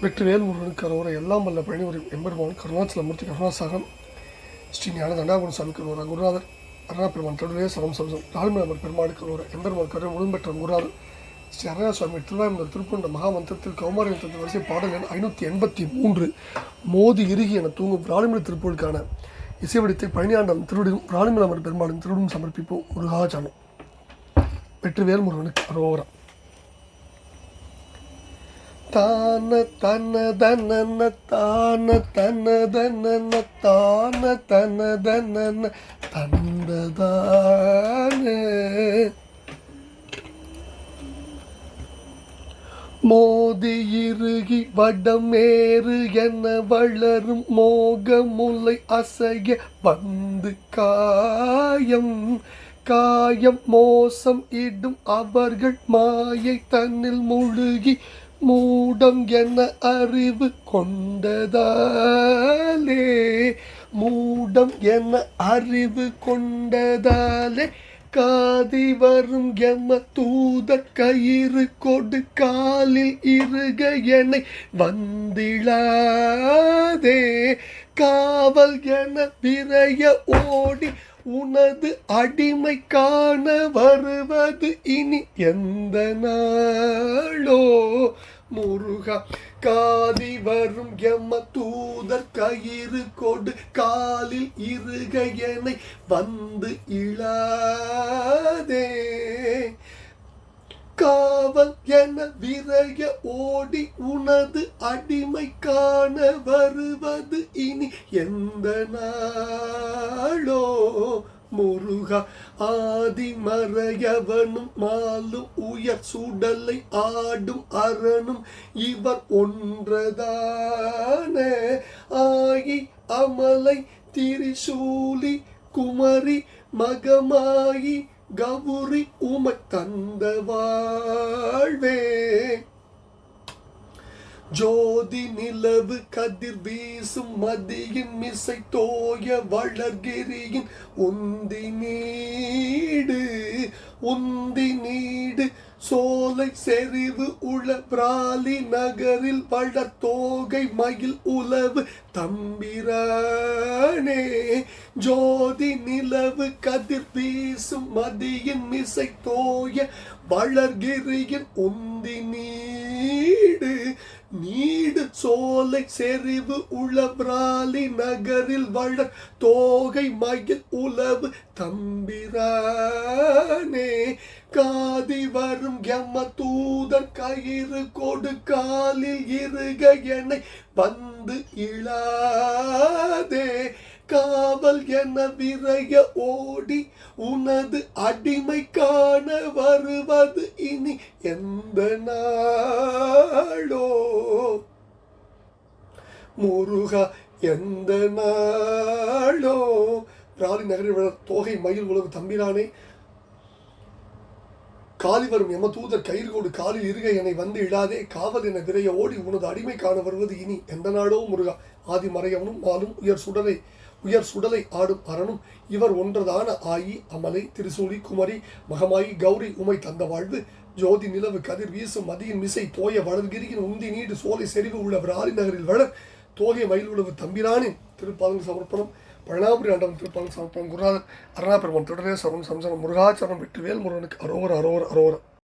வெற்றிவேல் முருகன் கருவறை எல்லாம் வல்ல பழனிவரி எம்பெருமான் கருணாச்சலமூர்த்தி கருணாசாகரம் ஸ்ரீ ஞான தண்டாபுரம் சாமி கருவரா குருநாதர் அருணாபெருமான் தொடரே சரம் சம்சம் ராஜமலமர் பெருமாள் கருவர எம்பெருமான் கரு முழும்பெற்ற குருநாதர் ஸ்ரீ அரணா சுவாமி திருவாயுமர் திருப்பண்ட மகாமந்திரத்தில் கௌமாரி தந்த வரிசை பாடல் எண் ஐநூற்றி எண்பத்தி மூன்று மோதி இறுகி என தூங்கும் ராணிமலை திருப்பூருக்கான இசைவடித்தை பழனியாண்டம் திருடியும் ராணிமலமர் பெருமாளின் திருடும் சமர்ப்பிப்போம் முருகாச்சானம் வெற்றிவேல் முருகனுக்கு அரோகரம் தான தன தன தான தன தன தான தன தன தந்ததான. மோதி இறுகி வடமேறு என வளரும் மோகமுலை அசைய வந்து காயம். காயம் மோசம் இடும் அவர்கள் மாயை தன்னில் முழுகி மூடம் என அறிவு கொண்டதாலே மூடம் என அறிவு கொண்டதாலே காதி வரும் எம தூத கயிறு கொடு காலில் இருக என்னை வந்திழாதே. காவல் என விரைய ஓடி உனது அடிமை காண வருவது இனி எந்த நாளோ? முருகா காதி வரும் எம்ம தூதர் கயிறு கொடு காலில் இருக என்னை வந்து இழாதே. காவல் என விரைய ஓடி உனது அடிமை காண வருவது இனி எந்த நாளோ? முருகா ஆதிமறையவனும் மாலு உயர் சுடலை ஆடும் அரணும் இவர் ஒன்றதான. ஆகி அமலை திரிசூலி குமரி மகமாயி கவுரி உமை தந்த வாழ்வே. ஜோதி நிலவு கதிர் வீசும் மதியின் மிசை தோய வளர்கிரியின் உந்தி நீடு உந்தி நீடு. சோலை செறிவு உள பிராலி நகரில் வளர் மயில் உளவு தம்பிரானே. ஜோதி நிலவு கதிர் வீசும் மதியின் மிசை தோய வளர்கிரியின் உந்தி நீடு நீடு சோலை செறிவு உளபிராலி நகரில் வளர் தோகை மயில் உளவு தம்பிரானே. காதி வரும் எம்ம தூதர் கயிறு கொடு காலில் இருக என்னை வந்து இழாதே. காவல் என விரைய ஓடி உனது அடிமை காண வருவது இனி எந்த நாளோ? முருகா எந்த நாளோ? ராலி நகரில் விழ தோகை மயில் உலகு தம்பிரானே காலி வரும் எம தூதர் கயிறு கொடு காலில் இருக என்னை வந்து இடாதே காவல் என விரைய ஓடி உனது அடிமை காண வருவது இனி எந்த நாடோ முருகா? ஆதி மறையவனும் மாலும் உயர் சுடலை உயர் சுடலை ஆடும் அரணும் இவர் ஒன்றதான ஆயி அமலை திருசூலி குமரி மகமாயி கௌரி உமை தந்த வாழ்வு. ஜோதி நிலவு கதிர் வீசும் மதியின் மிசை தோய வளர்கிரியின் உந்தி நீடு சோலை செறிவு உள்ள விராலி நகரில் வளர். தோகை மயில் உழவு தம்பிரானின் திருப்பாதங்கள் சமர்ப்பணம். பழனாபுரி ஆண்டவன் திருப்பாதங்கள் சமர்ப்பணம். குருநாதன் அருணா பெருமான் தொடரே சரணம் சம்சனம் முருகாச்சரணம் வெற்றிவேல் முருகனுக்கு அரோவர் அரோவர் அரோவர்